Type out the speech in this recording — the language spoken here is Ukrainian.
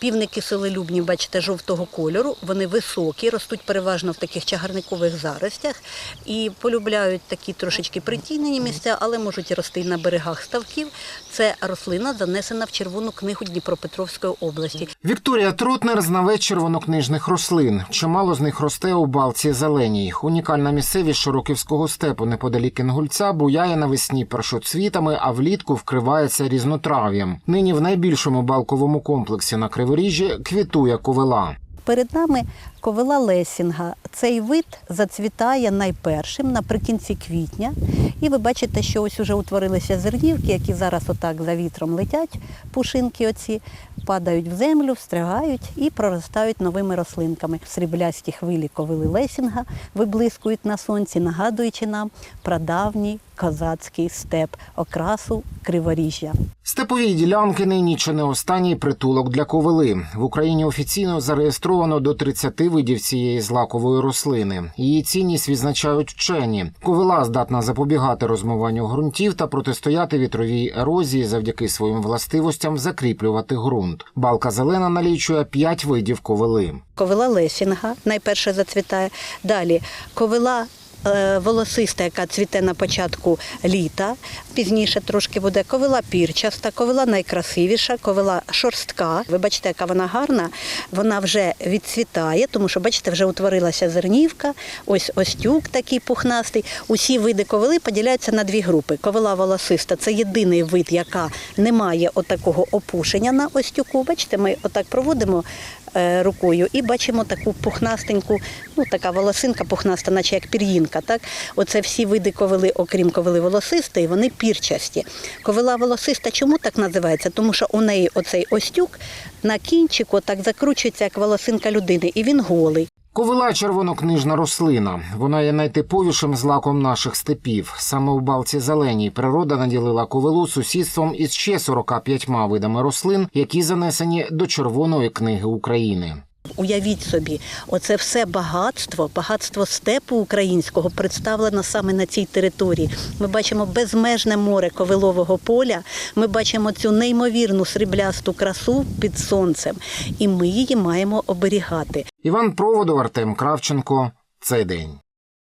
Півники селелюбні, бачите, жовтого кольору. Вони високі, ростуть переважно в таких чагарникових заростях і полюбляють такі трошечки притінені місця, але можуть рости на берегах ставків. Це рослина занесена в Червону книгу Дніпропетровської області. Вікторія Трутнер знавець червонокнижних рослин. Чимало з них росте у балці зеленій. Унікальна місцевість Широківського степу неподалік Інгульця буяє навесні першоцвітами, а влітку вкривається різнотрав'ям. Нині в найбільшому балковому комплексі на Криворіжжі квітує ковила. Перед нами ковила лесінга. Цей вид зацвітає найпершим наприкінці квітня. І ви бачите, що ось уже утворилися зернівки, які зараз отак за вітром летять, пушинки оці, падають в землю, встрягають і проростають новими рослинками. Сріблясті хвилі ковили лесінга виблискують на сонці, нагадуючи нам прадавній козацький степ, окрасу криворіжжя. Степові ділянки нині чи не останній притулок для ковили. В Україні офіційно зареєстровано до 30 видів цієї злакової рослини. Її цінність відзначають вчені. Ковила здатна запобігати розмиванню ґрунтів та протистояти вітровій ерозії завдяки своїм властивостям закріплювати ґрунт. Балка зелена налічує п'ять видів ковили. Ковила лесінга найперше зацвітає. Далі ковила волосиста, яка цвіте на початку літа, пізніше трошки буде ковила пірчаста, ковила найкрасивіша, ковила шорстка. Ви бачите, яка вона гарна, вона вже відцвітає, тому що, бачите, вже утворилася зернівка, ось остюк такий пухнастий. Усі види ковили поділяються на дві групи. Ковила волосиста це єдиний вид, яка не має отакого опушення на остюку. Бачите, ми отак проводимо е, рукою і бачимо таку пухнастеньку, ну така волосинка пухнаста, наче як пір'їнка. Так? Оце всі види ковили, окрім ковили волосистої, вони пірчасті. Ковила волосиста чому так називається? Тому що у неї оцей остюк на кінчику так закручується, як волосинка людини, і він голий. Ковила червонокнижна рослина. Вона є найтиповішим злаком наших степів. Саме в балці зеленій природа наділила ковилу сусідством із ще 45 видами рослин, які занесені до Червоної книги України. Уявіть собі, оце все багатство, багатство степу українського представлено саме на цій території. Ми бачимо безмежне море ковилового поля. Ми бачимо цю неймовірну сріблясту красу під сонцем, і ми її маємо оберігати. Іван Проводов, Артем Кравченко. Цей день.